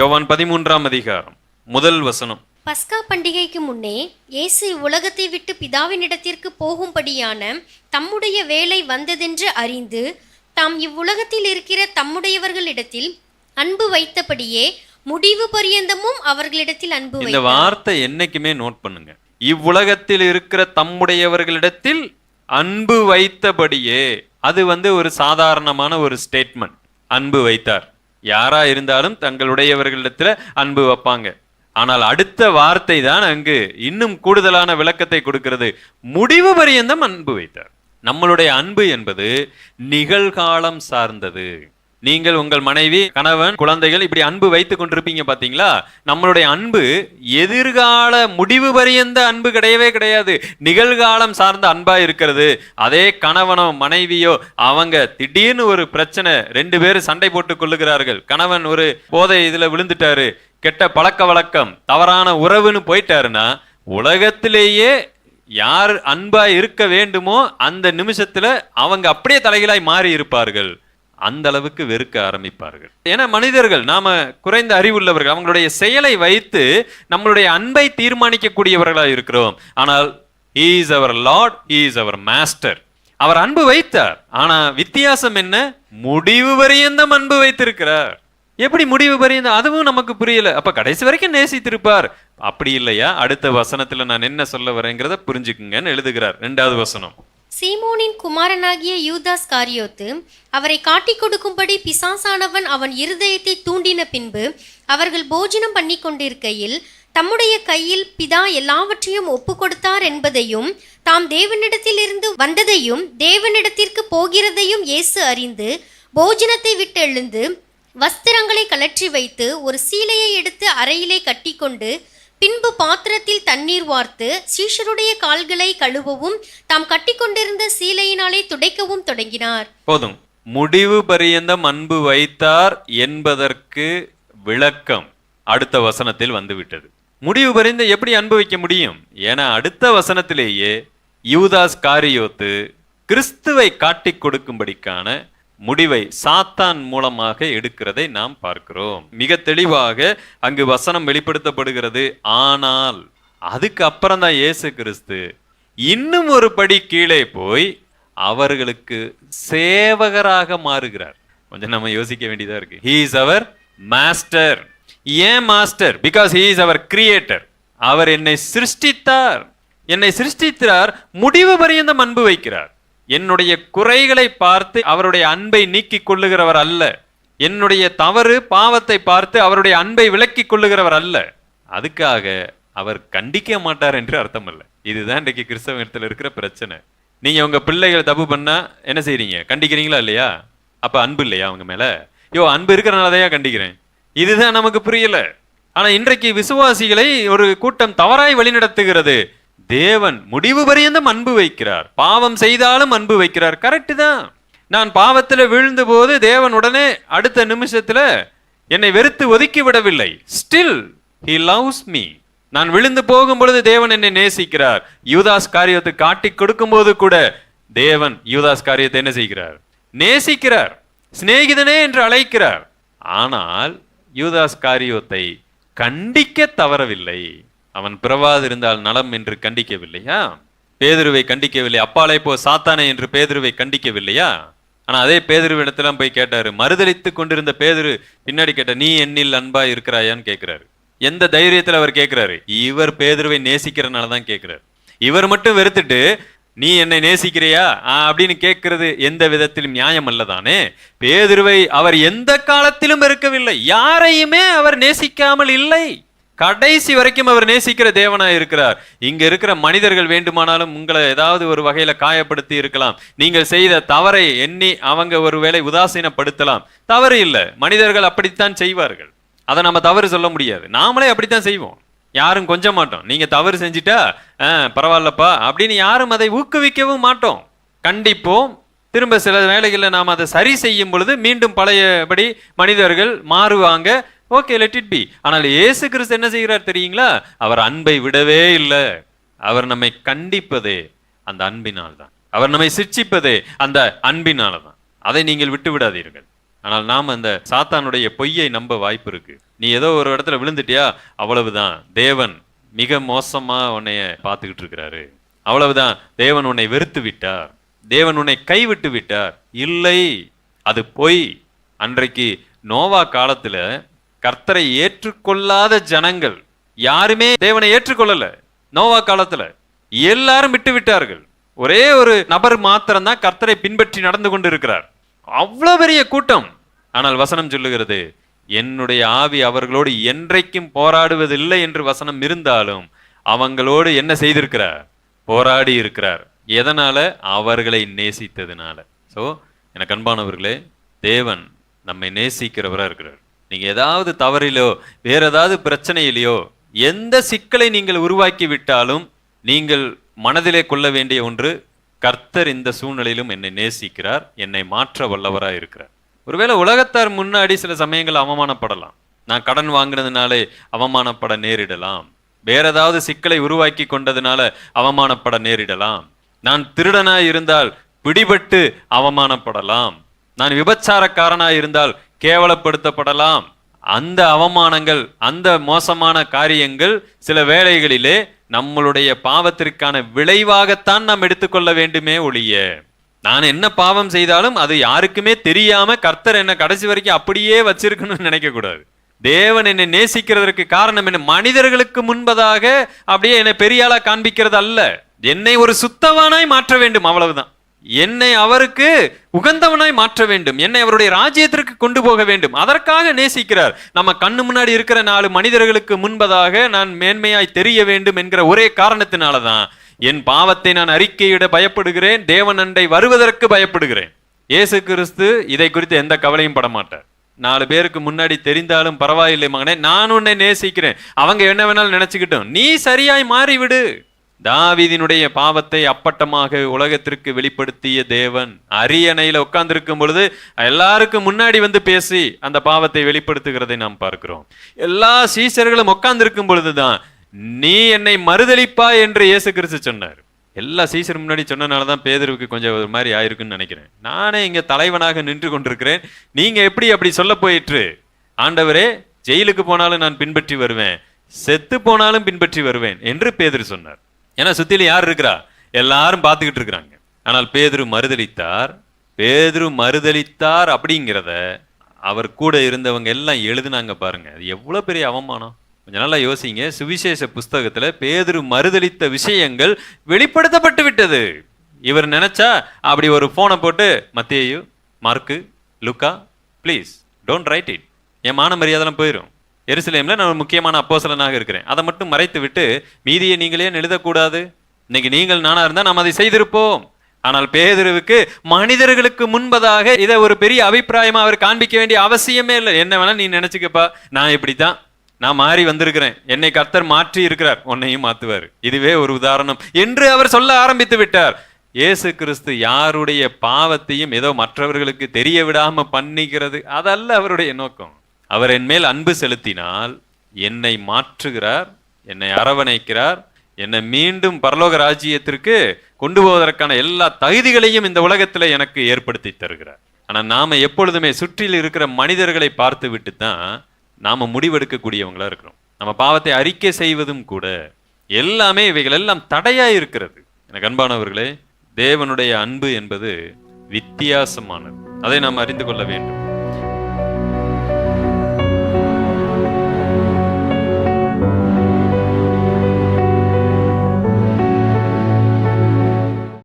யோவான் பதிமூன்றாம் அதிகாரம் முதல் வசனம். பஸ்கா பண்டிகைக்கு முன்னே இயேசு உலகத்தை விட்டு பிதாவினிடத்திற்கு போகும்படியான தம்முடைய வேலை வந்ததென்று அறிந்து தாம் இவ்வுலகத்தில் இருக்கிற தம்முடையவர்களிடத்தில் அன்பு வைத்தபடியே முடிவு பரியந்தமும் அவர்களிடத்தில் அன்பு இந்த வார்த்தை என்னைக்குமே நோட் பண்ணுங்க. இவ்வுலகத்தில் இருக்கிற தம்முடையவர்களிடத்தில் அன்பு வைத்தபடியே அது வந்து ஒரு சாதாரணமான ஒரு ஸ்டேட்மெண்ட் அன்பு வைத்தார். யாரா இருந்தாலும் தங்களுடையவர்களிடத்துல அன்பு வைப்பாங்க. ஆனால் அடுத்த வார்த்தை தான் அங்கு இன்னும் கூடுதலான விளக்கத்தை கொடுக்கிறது. முடிவு பரியந்தம் அன்பு வைத்தார். நம்மளுடைய அன்பு என்பது நிகழ்காலம் சார்ந்தது. நீங்கள் உங்கள் மனைவி கணவன் குழந்தைகள் இப்படி அன்பு வைத்துக் கொண்டிருப்பீங்க பாத்தீங்களா? நம்மளுடைய அன்பு எதிர்கால முடிவு பரியந்த அன்பு கிடையவே கிடையாது. நிகழ்காலம் சார்ந்த அன்பா இருக்கிறது. அதே கணவனோ மனைவியோ அவங்க திடீர்னு ஒரு பிரச்சனை ரெண்டு பேரும் சண்டை போட்டு கொள்ளுகிறார்கள். கணவன் ஒரு போதை இதுல விழுந்துட்டாரு. கெட்ட பழக்க வழக்கம் தவறான உறவுன்னு போயிட்டாருன்னா உலகத்திலேயே யார் அன்பா இருக்க வேண்டுமோ அந்த நிமிஷத்துல அவங்க அப்படியே தலைகளாய் மாறி இருப்பார்கள். அந்த அளவுக்கு வெறுக்க ஆரம்பிப்பார்கள். ஏன்னா மனிதர்கள் நாம குறைந்த அறிவுள்ளவர்கள் அவங்களுடைய செயலை வைத்து நம்மளுடைய அன்பை தீர்மானிக்கக்கூடியவர்களாக இருக்கிறோம். ஆனால் இஸ் அவர் லார்ட் இஸ் அவர் மாஸ்டர் அவர் அன்பு வைத்தார். ஆனா வித்தியாசம் என்ன? முடிவு வரையந்தம் அன்பு வைத்திருக்கிறார். எப்படி முடிவு பரியந்தம் அதுவும் நமக்கு புரியல. அப்ப கடைசி வரைக்கும் நேசித்திருப்பார். அப்படி இல்லையா? அடுத்த வசனத்துல நான் என்ன சொல்ல வரேங்கிறத புரிஞ்சுக்குங்கன்னு எழுதுகிறார். ரெண்டாவது வசனம். சீமோனின் குமாரனாகிய யூதாஸ் காரியோத்து அவரை காட்டிக் கொடுக்கும்படி பிசாசானவன் அவன் இருதயத்தை தூண்டின பின்பு அவர்கள் போஜனம் பண்ணி கொண்டிருக்கையில் தம்முடைய கையில் பிதா எல்லாவற்றையும் ஒப்பு கொடுத்தார் என்பதையும் தாம் தேவனிடத்தில் இருந்து வந்ததையும் தேவனிடத்திற்கு போகிறதையும் இயேசு அறிந்து போஜனத்தை விட்டு எழுந்து வஸ்திரங்களை கலற்றி வைத்து ஒரு சீலையை எடுத்து அறையிலே கட்டிக்கொண்டு பின்பு பாத்திரத்தில் தண்ணீர் வார்த்து சீஷருடைய கால்களை கழுவவும் தாம் கட்டிக்கொண்டிருந்த சீலையினாலே துடைக்கவும் தொடங்கினார். போதும். முடிவு பரியந்தம் அன்பு வைத்தார் என்பதற்கு விளக்கம் அடுத்த வசனத்தில் வந்துவிட்டது. முடிவு பரிந்த எப்படி அன்பு வைக்க முடியும்? என அடுத்த வசனத்திலேயே யூதாஸ் காரியோத்து கிறிஸ்துவை காட்டிக் கொடுக்கும்படிக்கான முடிவை சாத்தான் மூலமாக எடுக்கிறதை நாம் பார்க்கிறோம். மிக தெளிவாக அங்கு வசனம் வெளிப்படுத்தப்படுகிறது. ஆனால் அதுக்கு அப்புறம் தான் இயேசு கிறிஸ்து இன்னும் ஒரு படி கீழே போய் அவர்களுக்கு சேவகராக மாறுகிறார். கொஞ்சம் நம்ம யோசிக்க வேண்டியதா இருக்கு. ஹீ இஸ் அவர் மாஸ்டர் ஏன் மாஸ்டர் பிகாஸ் ஹீ இஸ் அவர் கிரியேட்டர் அவர் என்னை சிருஷ்டித்தார். என்னை சிருஷ்டித்தார் முடிவு பரியந்தம் அன்பு வைக்கிறார். என்னுடைய குறைகளை பார்த்து அவருடைய அன்பை நீக்கிக் கொள்ளுகிறவர் அல்ல. என்னுடைய தவறு பாவத்தை பார்த்து அவருடைய அன்பை விலக்கிக் கொள்ளுகிறவர் அல்ல. அதுக்காக அவர் கண்டிக்க மாட்டார் என்று அர்த்தம் அல்ல இதுதான் இன்றைக்கு கிறிஸ்தவத்தில் இருக்கிற பிரச்சனை. நீங்க உங்க பிள்ளைகள் தப்பு பண்ணா என்ன செய்றீங்க? கண்டிக்கிறீங்களா இல்லையா? அப்ப அன்பு இல்லையா அவங்க மேல? யோ அன்பு இருக்கிறனாலதையா கண்டிக்கிறேன்? இதுதான் நமக்கு புரியல. ஆனா இன்றைக்கு விசுவாசிகளை ஒரு கூட்டம் தவறாய் வழிநடத்துகிறது. தேவன் முடிவு பரியந்தம் அன்பு வைக்கிறார். பாவம் செய்தாலும் அன்பு வைக்கிறார். கரெக்ட் தான். நான் பாவத்தில் விழுந்த போது தேவன் உடனே அடுத்த நிமிஷத்தில் என்னை வெறுத்து ஒதுக்கி விடவில்லை. ஸ்டில் ஹி லவ்ஸ் மீ நான் விழுந்து போகும் பொழுது தேவன் என்னை நேசிக்கிறார். யூதாஸ் காரியத்தை காட்டி கொடுக்கும்போது கூட தேவன் யூதாஸ் காரியத்தை என்ன செய்கிறார்? நேசிக்கிறார். சிநேகிதனே என்று அழைக்கிறார். ஆனால் யூதாஸ் காரியத்தை கண்டிக்க தவறவில்லை. அவன் பிறவாதிருந்தால் நலம் என்று கண்டிக்கவில்லையா? பேதுருவை கண்டிக்கவில்லை. அப்பாலை போ சாத்தானே என்று பேதுருவை கண்டிக்கவில்லையா? ஆனா அதே பேதுருவிடத்துல போய் கேட்டாரு மறுதலித்து கொண்டிருந்த பேதுரு பின்னாடி கேட்ட நீ என்னில் அன்பா இருக்கிறாயான்னு கேட்கிறாரு எந்த தைரியத்தில் அவர் கேட்கிறாரு இவர் பேதுருவை நேசிக்கிறனால தான் கேட்குறாரு இவர் மட்டும் வெறுத்துட்டு நீ என்னை நேசிக்கிறியா? ஆ, அப்படின்னு கேட்கறது எந்த விதத்திலும் நியாயம் அல்லதானே? பேதுருவை அவர் எந்த காலத்திலும் இருக்கவில்லை யாரையுமே அவர் நேசிக்காமல் இல்லை. கடைசி வரைக்கும் அவர் நேசிக்கிற தேவனா இருக்கிறார். இங்க இருக்கிற மனிதர்கள் வேண்டுமானாலும் உங்களை ஏதாவது ஒரு வகையில காயப்படுத்தி இருக்கலாம். நீங்கள் செய்த தவறை எண்ணி அவங்க ஒருவேளை உதாசீனப்படுத்தலாம். தவறு இல்லை. மனிதர்கள் அப்படித்தான் செய்வார்கள். அதை நம்ம தவறு சொல்ல முடியாது. நாமளே அப்படித்தான் செய்வோம். யாரும் கொஞ்ச மாட்டோம். நீங்க தவறு செஞ்சிட்டா "ஆ, பரவாயில்லப்பா அப்படின்னு யாரும் அதை ஊக்குவிக்கவும் மாட்டோம். கண்டிப்போம். திரும்ப சில வேலைகளில் நாம் அதை சரி செய்யும் பொழுது மீண்டும் பழையபடி மனிதர்கள் மாறுவாங்க. ஓகே லெட் இட் பி ஆனால் இயேசு கிறிஸ்து என்ன செய்கிறார் தெரியுங்களா? அவர் அன்பை விடவே இல்லை. அவர் நம்மை கண்டிப்பதே அந்த அன்பினால் தான் அவர் நம்மை சிட்சிப்பதே அந்த அன்பினால தான் அதை நீங்கள் விட்டு விடாதீர்கள். ஆனால் நாம் அந்த சாத்தானுடைய பொய்யை நம்ப வாய்ப்பு இருக்கு. நீ ஏதோ ஒரு இடத்துல விழுந்துட்டியா? அவ்வளவுதான். தேவன் மிக மோசமா உன்னைய பார்த்துக்கிட்டு இருக்கிறாரு. அவ்வளவுதான். தேவன் உன்னை வெறுத்து விட்டார். தேவன் உன்னை கைவிட்டு விட்டார். இல்லை அது பொய். அன்றைக்கு நோவா காலத்துல கர்த்தரை ஏற்றுக்கொள்ளாத ஜனங்கள் யாருமே தேவனை ஏற்றுக்கொள்ளல. நோவா காலத்துல எல்லாரும் விட்டு விட்டார்கள். ஒரே ஒரு நபர் மாத்திரம்தான் கர்த்தரை பின்பற்றி நடந்து கொண்டு இருக்கிறார் அவ்வளவு பெரிய கூட்டம். ஆனால் வசனம் சொல்லுகிறது என்னுடைய ஆவி அவர்களோடு என்றைக்கும் போராடுவதில்லை என்று வசனம் இருந்தாலும் அவங்களோடு என்ன செய்திருக்கிறார்? போராடி இருக்கிறார். எதனால? அவர்களை நேசித்ததுனால. சோ எனக்கு அன்பானவர்களே தேவன் நம்மை நேசிக்கிறவரா இருக்கிறார். நீங்கள் ஏதாவது தவறிலோ வேறு ஏதாவது பிரச்சனையிலையோ எந்த சிக்கலை நீங்கள் உருவாக்கி விட்டாலும் நீங்கள் மனதிலே கொள்ள வேண்டிய ஒன்று கர்த்தர் இந்த சூழ்நிலையிலும் என்னை நேசிக்கிறார் என்னை மாற்ற வல்லவராக இருக்கிறார். ஒருவேளை உலகத்தார் முன்னாடி சில சமயங்கள் அவமானப்படலாம். நான் கடன் வாங்கினதுனாலே அவமானப்பட நேரிடலாம். வேற ஏதாவது சிக்கலை உருவாக்கி கொண்டதுனால அவமானப்பட நேரிடலாம். நான் திருடனாய் இருந்தால் பிடிபட்டு அவமானப்படலாம். நான் விபச்சாரக்காரனாய் இருந்தால் கேவலப்படுத்தப்படலாம். அந்த அவமானங்கள் அந்த மோசமான காரியங்கள் சில வேளைகளிலே நம்மளுடைய பாவத்திற்கான விளைவாகத்தான் நாம் எடுத்துக்கொள்ள வேண்டுமே ஒழிய. நான் என்ன பாவம் செய்தாலும் அது யாருக்குமே தெரியாம கர்த்தர் என்ன கடைசி வரைக்கும் அப்படியே வச்சிருக்கணும்னு நினைக்க கூடாது தேவன் என்னை நேசிக்கிறதற்கு காரணம் என்ன? மனிதர்களுக்கு முன்பதாக அப்படியே என்னை பெரியாளா காண்பிக்கிறது அல்ல. என்னை ஒரு சுத்தவானாய் மாற்ற வேண்டும் அவ்வளவுதான். என்னை அவருக்கு உகந்தவனாய் மாற்ற வேண்டும். என்னை அவருடைய ராஜ்யத்திற்கு கொண்டு போக வேண்டும். அதற்காக நேசிக்கிறார். நம்ம கண்ணு முன்னாடி இருக்கிற நாலு மனிதர்களுக்கு முன்பதாக நான் மேன்மையாய் தெரிய வேண்டும் என்கிற ஒரே காரணத்தினாலதான் என் பாவத்தை நான் அறிக்கையிட பயப்படுகிறேன். தேவன் அண்டை வருவதற்கு பயப்படுகிறேன். இயேசு கிறிஸ்து இதை குறித்து எந்த கவலையும் பட மாட்டார் நாலு பேருக்கு முன்னாடி தெரிந்தாலும் பரவாயில்லை மகனே நான் உன்னை நேசிக்கிறேன். அவங்க என்ன வேணாலும் நினைச்சுக்கிட்டோம். நீ சரியாய் மாறிவிடு. தாவிதினுடைய பாவத்தை அப்பட்டமாக உலகத்திற்கு வெளிப்படுத்திய தேவன் அரியணையில உட்கார்ந்திருக்கும் பொழுது எல்லாருக்கும் முன்னாடி வந்து பேசி அந்த பாவத்தை வெளிப்படுத்துகிறதை நாம் பார்க்கிறோம். எல்லா சீசர்களும் உட்கார்ந்திருக்கும் பொழுதுதான் நீ என்னை மறுதளிப்பா என்று இயேசு கிறிஸ்து சொன்னார். எல்லா சீசர் முன்னாடி சொன்னனால தான் பேதருக்கு கொஞ்சம் ஒரு மாதிரி ஆயிருக்குன்னு நினைக்கிறேன். நானே இங்க தலைவனாக நின்று கொண்டிருக்கிறேன். நீங்க எப்படி அப்படி சொல்ல போயிற்று? ஆண்டவரே ஜெயிலுக்கு போனாலும் நான் பின்பற்றி வருவேன். செத்து போனாலும் பின்பற்றி வருவேன். என்று பேதர் சொன்னார். ஏன்னா சுத்தில யார் இருக்கிறா? எல்லாரும் பார்த்துக்கிட்டு இருக்கிறாங்க. ஆனால் பேதுரு மறுதளித்தார் பேதுரு மறுதளித்தார் அப்படிங்கிறத அவர் கூட இருந்தவங்க எல்லாம் எழுதுனாங்க பாருங்க. அது எவ்வளோ பெரிய அவமானம். கொஞ்சம் நல்லா யோசிங்க. சுவிசேஷ புஸ்தகத்துல பேதுரு மறுதளித்த விஷயங்கள் வெளிப்படுத்தப்பட்டு விட்டது. இவர் நினைச்சா அப்படி ஒரு போனை போட்டு Matthew Mark Luke please don't write it என் மான மரியாதைலாம் போயிடும் எருசலேமில் நான் ஒரு முக்கியமான அப்போசலனாக இருக்கிறேன். அதை மட்டும் மறைத்து விட்டு மீதியை நீங்களே எழுதக்கூடாது? இன்னைக்கு நீங்கள் நானா இருந்தால் நாம் அதை செய்திருப்போம். ஆனால் பேதுருவுக்கு மனிதர்களுக்கு முன்பதாக இதை ஒரு பெரிய அபிப்பிராயமாக அவர் காண்பிக்க வேண்டிய அவசியமே இல்லை. என்ன வேணா நீ நினச்சிக்கப்பா. நான் இப்படித்தான். நான் மாறி வந்திருக்கிறேன். என்னை கர்த்தர் மாற்றி இருக்கிறார். உன்னையும் மாற்றுவார் இதுவே ஒரு உதாரணம். என்று அவர் சொல்ல ஆரம்பித்து விட்டார். இயேசு கிறிஸ்து யாருடைய பாவத்தையும் ஏதோ மற்றவர்களுக்கு தெரிய விடாமல் பண்ணிக்கிறது. அதல்ல அவருடைய நோக்கம். அவர் என் மேல் அன்பு செலுத்தினால் என்னை மாற்றுகிறார் என்னை அரவணைக்கிறார் என்னை மீண்டும் பரலோக ராஜ்யத்திற்கு கொண்டு போவதற்கான எல்லா தகுதிகளையும் இந்த உலகத்தில் எனக்கு ஏற்படுத்தி தருகிறார். ஆனால் நாம் எப்பொழுதுமே சுற்றில் இருக்கிற மனிதர்களை பார்த்து விட்டு தான் நாம் முடிவெடுக்கக்கூடியவங்களாக இருக்கிறோம். நம்ம பாவத்தை அறிக்கை செய்வதும் கூட எல்லாமே இவைகள் எல்லாம் தடையாக இருக்கிறது. எனக்கு அன்பானவர்களே தேவனுடைய அன்பு என்பது வித்தியாசமானது. அதை நாம் அறிந்து கொள்ள வேண்டும்.